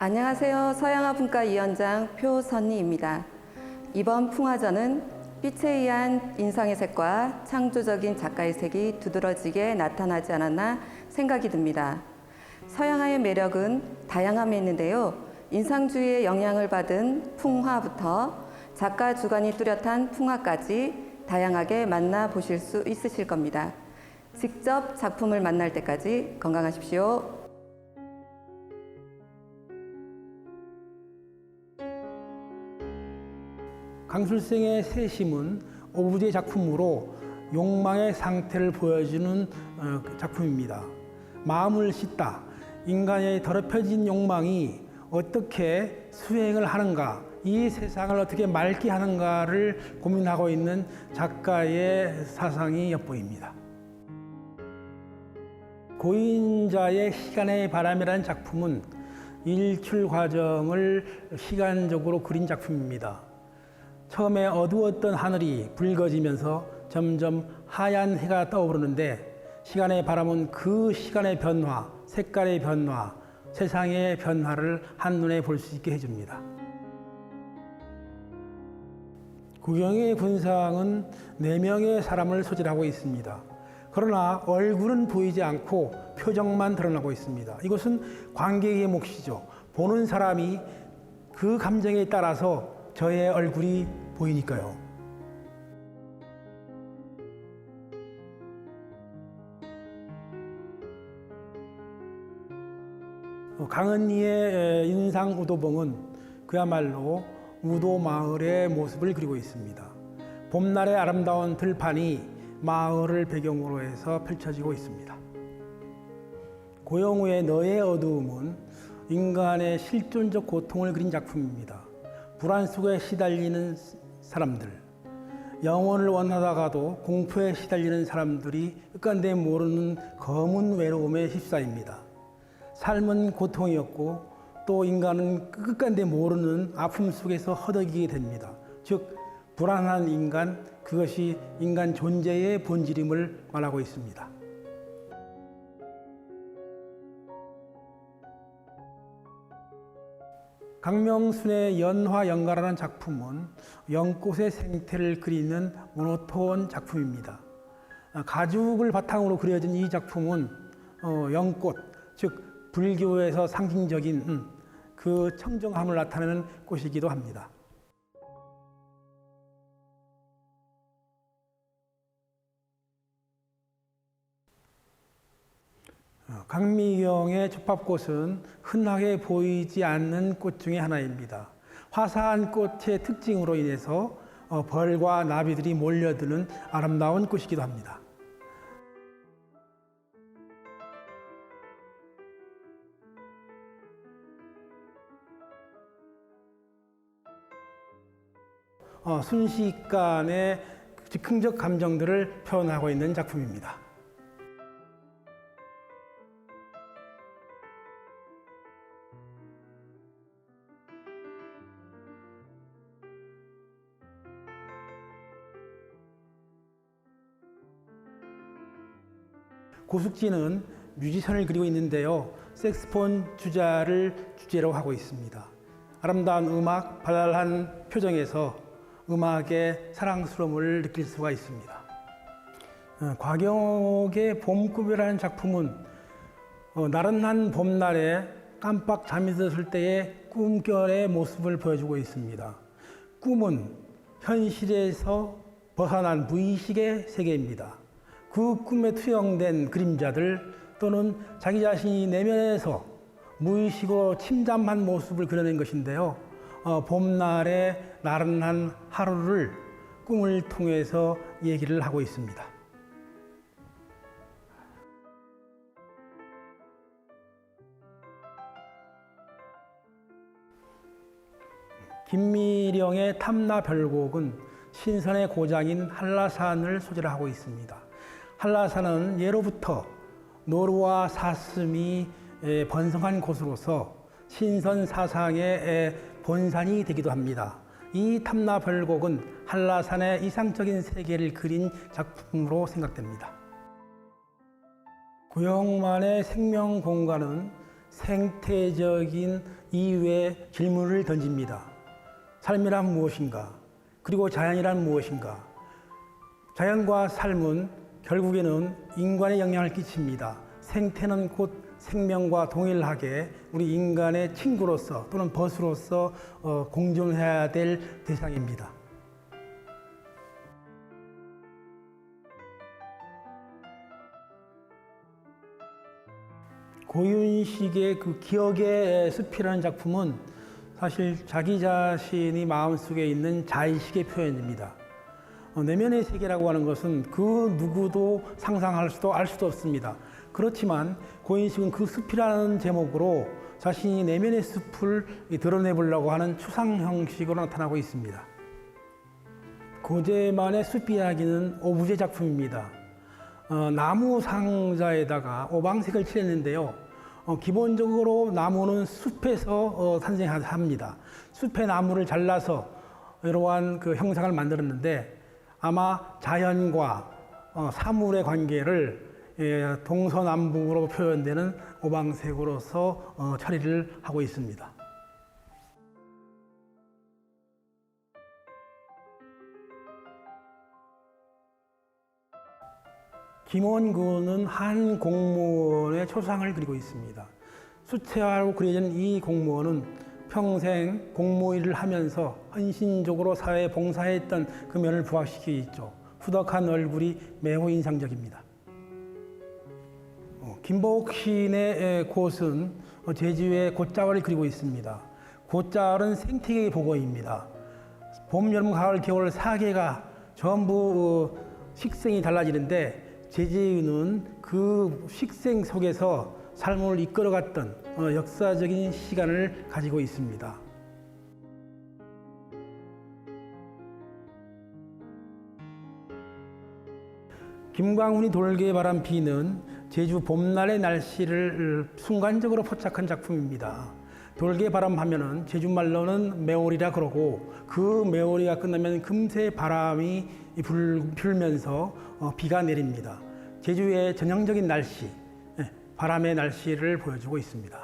안녕하세요. 서양화 분과위원장 표선희입니다. 이번 풍화전은 빛에 의한 인상의 색과 창조적인 작가의 색이 두드러지게 나타나지 않았나 생각이 듭니다. 서양화의 매력은 다양함에 있는데요. 인상주의의 영향을 받은 풍화부터 작가 주관이 뚜렷한 풍화까지 다양하게 만나 보실 수 있으실 겁니다. 직접 작품을 만날 때까지 건강하십시오. 강술생의 세심은 오브제 작품으로 욕망의 상태를 보여주는 어, 작품입니다. 마음을 씻다. 인간의 더럽혀진 욕망이 어떻게 수행을 하는가, 이 세상을 어떻게 맑게 하는가를 고민하고 있는 작가의 사상이 엿보입니다. 고인자의 시간의 바람이라는 작품은 일출 과정을 시간적으로 그린 작품입니다. 처음에 어두웠던 하늘이 붉어지면서 점점 하얀 해가 떠오르는데 시간의 바람은 그 시간의 변화, 색깔의 변화, 세상의 변화를 한눈에 볼 수 있게 해줍니다. 구경의 군상은 네 명의 사람을 소질하고 있습니다. 그러나 얼굴은 보이지 않고 표정만 드러나고 있습니다. 이것은 관객의 몫이죠. 보는 사람이 그 감정에 따라서 저의 얼굴이 보이니까요. 강은희의 인상 우도봉은 그야말로 우도 마을의 모습을 그리고 있습니다. 봄날의 아름다운 들판이 마을을 배경으로 해서 펼쳐지고 있습니다. 고영우의 너의 어두움은 인간의 실존적 고통을 그린 작품입니다. 불안 속에 시달리는 사람들, 영혼을 원하다가도 공포에 시달리는 사람들이 끝간데 모르는 검은 외로움에 휩싸입니다. 삶은 고통이었고 또 인간은 끝간데 모르는 아픔 속에서 허덕이게 됩니다. 즉 불안한 인간 그것이 인간 존재의 본질임을 말하고 있습니다. 강명순의 연화 연가라는 작품은 연꽃의 생태를 그리는 모노톤 작품입니다. 가죽을 바탕으로 그려진 이 작품은 어, 연꽃, 즉 불교에서 상징적인 음, 그 청정함을 나타내는 꽃이기도 합니다. 강미경의 초팝꽃은 흔하게 보이지 않는 꽃 중에 하나입니다. 화사한 꽃의 특징으로 인해서 어, 벌과 나비들이 몰려드는 아름다운 꽃이기도 합니다. 어, 순식간의 즉흥적 감정들을 표현하고 있는 작품입니다. 고숙지는 뮤지션을 그리고 있는데요. 색스폰 주자를 주제로 하고 있습니다. 아름다운 음악, 발랄한 표정에서 음악의 사랑스러움을 느낄 수가 있습니다. 어, 곽영옥의 봄꿈이라는 작품은 어, 나른한 봄날에 깜빡 잠이 들었을 때의 꿈결의 모습을 보여주고 있습니다. 꿈은 현실에서 벗어난 무의식의 세계입니다. 그 꿈에 투영된 그림자들 또는 자기 자신이 내면에서 무의식으로 침잠한 모습을 그려낸 것인데요. 어, 봄날의 나른한 하루를 꿈을 통해서 얘기를 하고 있습니다. 김미령의 탐나 별곡은 신선의 고장인 한라산을 소재로 하고 있습니다. 한라산은 예로부터 노루와 사슴이 번성한 곳으로서 신선 사상의 본산이 되기도 합니다. 이 탐나별곡은 한라산의 이상적인 세계를 그린 작품으로 생각됩니다. 구영만의 생명 공간은 생태적인 이외에 질문을 던집니다. 삶이란 무엇인가? 그리고 자연이란 무엇인가? 자연과 삶은 결국에는 인간에 영향을 끼칩니다. 생태는 곧 생명과 동일하게 우리 인간의 친구로서 또는 벗으로서 어, 공존해야 될 대상입니다. 고윤식의 그 기억의 숲이라는 작품은 사실 자기 자신이 마음속에 있는 자의식의 표현입니다. 어, 내면의 세계라고 하는 것은 그 누구도 상상할 수도 알 수도 없습니다. 그렇지만 고인식은 그 숲이라는 제목으로 자신이 내면의 숲을 드러내보려고 하는 추상 형식으로 나타나고 있습니다. 고제만의 숲 이야기는 오브제 작품입니다. 어, 나무 상자에다가 오방색을 칠했는데요. 어, 기본적으로 나무는 숲에서 어, 탄생합니다. 숲의 나무를 잘라서 이러한 그 형상을 만들었는데 아마 자연과 어, 사물의 관계를 예, 동서남북으로 표현되는 오방색으로서 어, 처리를 하고 있습니다. 김원근은 한 공무원의 초상을 그리고 있습니다. 수채화로 그려진 이 공무원은 평생 공무 일을 하면서 헌신적으로 사회에 봉사했던 그 면을 부각시키고 있죠. 후덕한 얼굴이 매우 인상적입니다. 어, 김보옥 시인의 곳은 제주의 곶자월을 그리고 있습니다. 곶자월은 생태계의 보고입니다. 봄, 여름, 가을, 겨울 4개가 전부 어, 식생이 달라지는데 제주는 그 식생 속에서 삶을 이끌어갔던 어, 역사적인 시간을 가지고 있습니다. 김광훈이 돌게 바람 비는 제주 봄날의 날씨를 순간적으로 포착한 작품입니다. 돌게 바람 하면은 제주말로는 매월이라 그러고 그 매월이가 끝나면 금세 바람이 불, 불면서 어, 비가 내립니다. 제주의 전형적인 날씨, 예, 바람의 날씨를 보여주고 있습니다.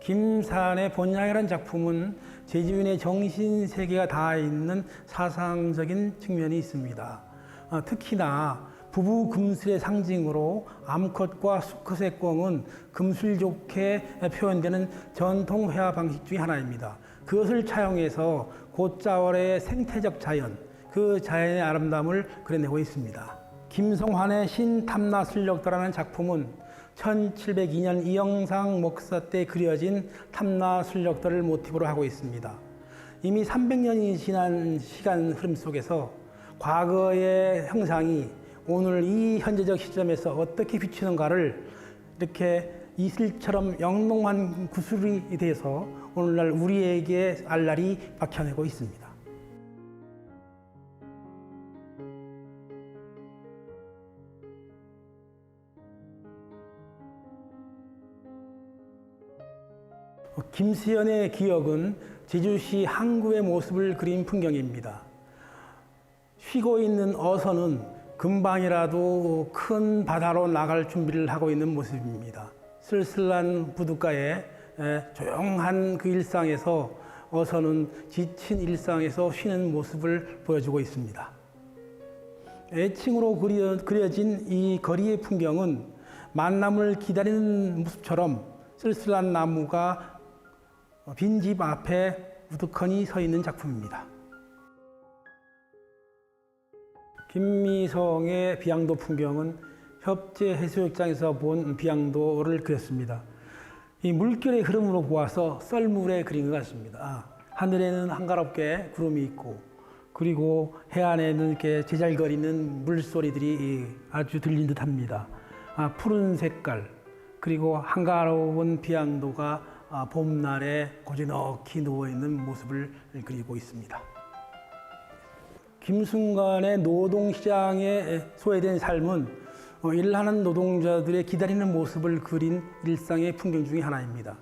김산의 본향이라는 작품은 제주인의 정신 세계가 다 있는 사상적인 측면이 있습니다. 어, 특히나 부부 금술의 상징으로 암컷과 수컷의 꿩은 금술 좋게 표현되는 전통 회화 방식 중의 하나입니다. 그것을 차용해서 곶자월의 생태적 자연, 그 자연의 아름다움을 그려내고 있습니다. 김성환의 신탐나 술력도라는 작품은 1702년 이영상 목사 때 그려진 탐나술력도를 모티브로 하고 있습니다. 이미 300년이 지난 시간 흐름 속에서 과거의 형상이 오늘 이 현재적 시점에서 어떻게 비추는가를 이렇게 이슬처럼 영롱한 구슬이 돼서 오늘날 우리에게 알날이 박혀내고 있습니다. 김수현의 기억은 제주시 항구의 모습을 그린 풍경입니다. 쉬고 있는 어선은 금방이라도 큰 바다로 나갈 준비를 하고 있는 모습입니다. 쓸쓸한 부둣가에 조용한 그 일상에서 어선은 지친 일상에서 쉬는 모습을 보여주고 있습니다. 애칭으로 그려, 그려진 이 거리의 풍경은 만남을 기다리는 모습처럼 쓸쓸한 나무가 빈 집 앞에 우두커니 서 있는 작품입니다. 김미성의 비양도 풍경은 협재 해수욕장에서 본 비양도를 그렸습니다. 이 물결의 흐름으로 보아서 썰물에 그린 것 같습니다. 아, 하늘에는 한가롭게 구름이 있고 그리고 해안에는 이렇게 제잘거리는 물소리들이 아주 들린 듯합니다. 아, 푸른 색깔 그리고 한가로운 비양도가 아, 봄날에 고즈넉히 누워 있는 모습을 그리고 있습니다. 김순간의 노동시장에 소외된 삶은 어, 일하는 노동자들의 기다리는 모습을 그린 일상의 풍경 중의 하나입니다.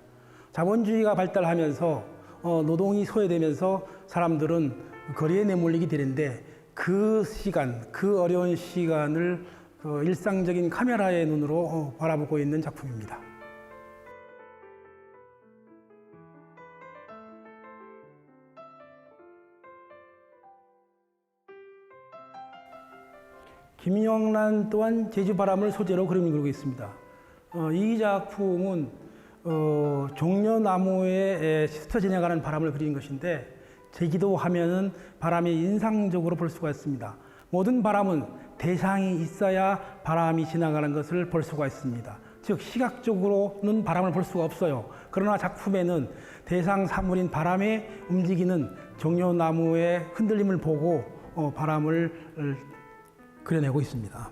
자본주의가 발달하면서 어, 노동이 소외되면서 사람들은 거리에 내몰리게 되는데 그 시간, 그 어려운 시간을 그 일상적인 카메라의 눈으로 어, 바라보고 있는 작품입니다. 김영란 또한 제주 바람을 소재로 그림을 그리고 있습니다. 어, 이 작품은 어, 종려나무에 스쳐 지나가는 바람을 그린 것인데 제기도 하면은 바람이 인상적으로 볼 수가 있습니다. 모든 바람은 대상이 있어야 바람이 지나가는 것을 볼 수가 있습니다. 즉 시각적으로는 바람을 볼 수가 없어요. 그러나 작품에는 대상 사물인 바람에 움직이는 종려나무의 흔들림을 보고 어, 바람을 어, 그려내고 있습니다.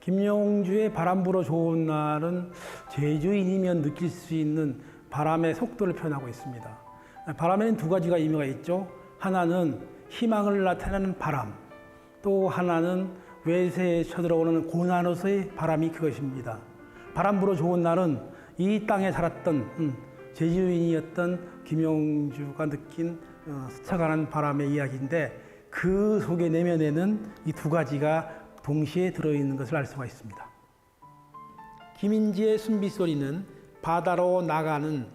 김용주의 바람 불어 좋은 날은 제주인이면 느낄 수 있는 바람의 속도를 표현하고 있습니다. 바람에는 두 가지가 의미가 있죠. 하나는 희망을 나타내는 바람, 또 하나는 외세에 쳐들어오는 고난으로서의 바람이 그것입니다. 바람 불어 좋은 날은 이 땅에 살았던 음, 제주인이었던 김용주가 느낀 어, 스쳐가는 바람의 이야기인데 그 속의 내면에는 이 두 가지가 동시에 들어있는 것을 알 수가 있습니다. 김인지의 순비 소리는 바다로 나가는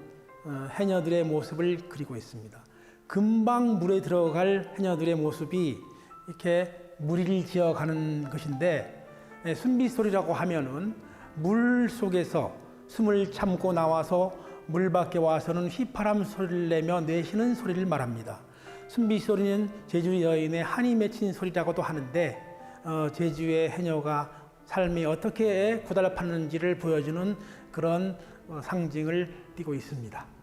어, 해녀들의 모습을 그리고 있습니다. 금방 물에 들어갈 해녀들의 모습이 이렇게 무리를 지어가는 것인데 예, 순비 소리라고 하면은 물 속에서 숨을 참고 나와서 물 밖에 와서는 휘파람 소리를 내며 내쉬는 소리를 말합니다. 순비 소리는 제주 여인의 한이 맺힌 소리라고도 하는데 어, 제주의 해녀가 삶이 어떻게 고달팠는지를 보여주는 그런 어, 상징을 띠고 있습니다.